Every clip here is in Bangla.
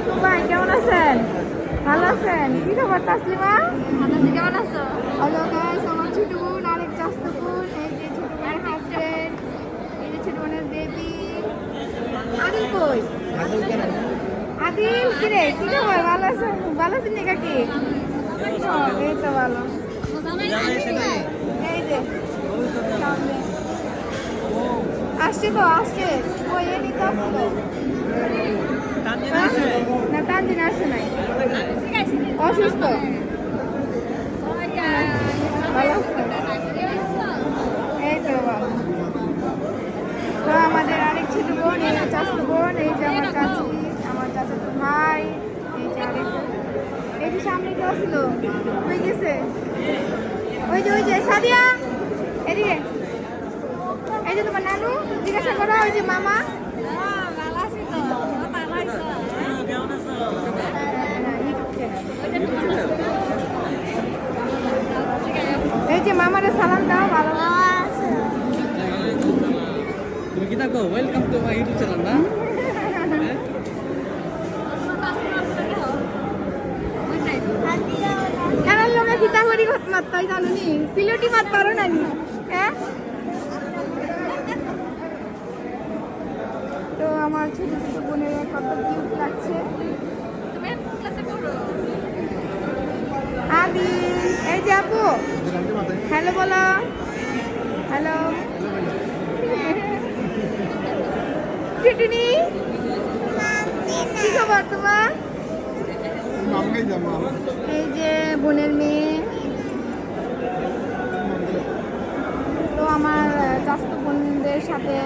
কেমন আছেন? ভালো আছেন? কি খবর ভালো কেমন আছো? হ্যালো গাইস আমার ছোট কই? আদিল কিরে কি খবর? ভালো আছো ভালো আছেন নাকি এই তো ভালো। আসছে তো আসছে। ওই এদিক তো। হ্যাঁ? না তানজিন আসছে নাই। অসুস্থ। এই তো তো আমাদের ছোট বোন এই চাচু বোন এই যে আমার চাচি আমার চাচাতো ভাই এই যে আরেক এই যে সামনে কেউ ছিল ওই গেছে? ওই যে ওই যে সাদিয়া এদিকে এই যে তোমার নানু করো যে মামা? এই যে মামারে সালাম দাও ভালো তুমি কি থাকো? Welcome to my YouTube channel না? কেন লোকে ফিতাহরি ঘট মাত তাই জানো নি সিলেটি মাত পারো না নি হ্যাঁ তো আমার ছোট ছোট বোনের কত কিউট লাগছে। আদি এই যে আপু। হ্যালো বলো। হ্যালো টিটুনি। কি খবর তোমার? এই যে বোনের মেয়ে। তো আমার চাস্ত বোনদের সাথে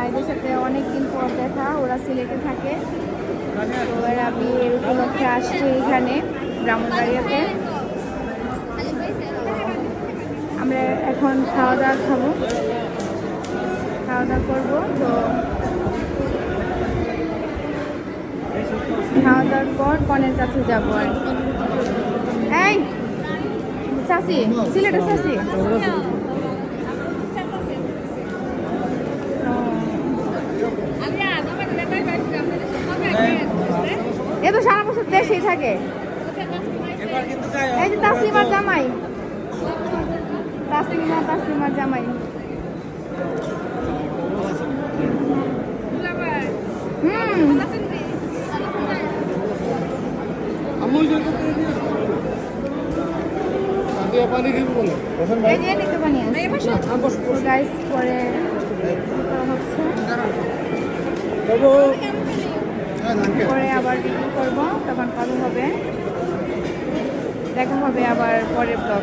ভাইদের সাথে অনেক দিন পর দেখা, ওরা সিলেটে থাকে। তো এরা বিয়ের উপলক্ষে আসছে এখানে, ব্রাহ্মণবাড়িয়াতে। আমরা এখন খাওয়া দাওয়া খাব। খাওয়া দাওয়া করব, তো খাওয়া দাওয়ার পর কনের কাছে যাব আর এই চাষি সিলেটের চাষি বছর থাকে। এবার কিন্তু যাই এই যে তাসলিমার জামাই। তাসলিমা তাসলিমার জামাই। পরে হচ্ছে। পরে আবার রিভিউ করব তখন ভালো হবে। দেখা হবে আবার পরের ব্লগ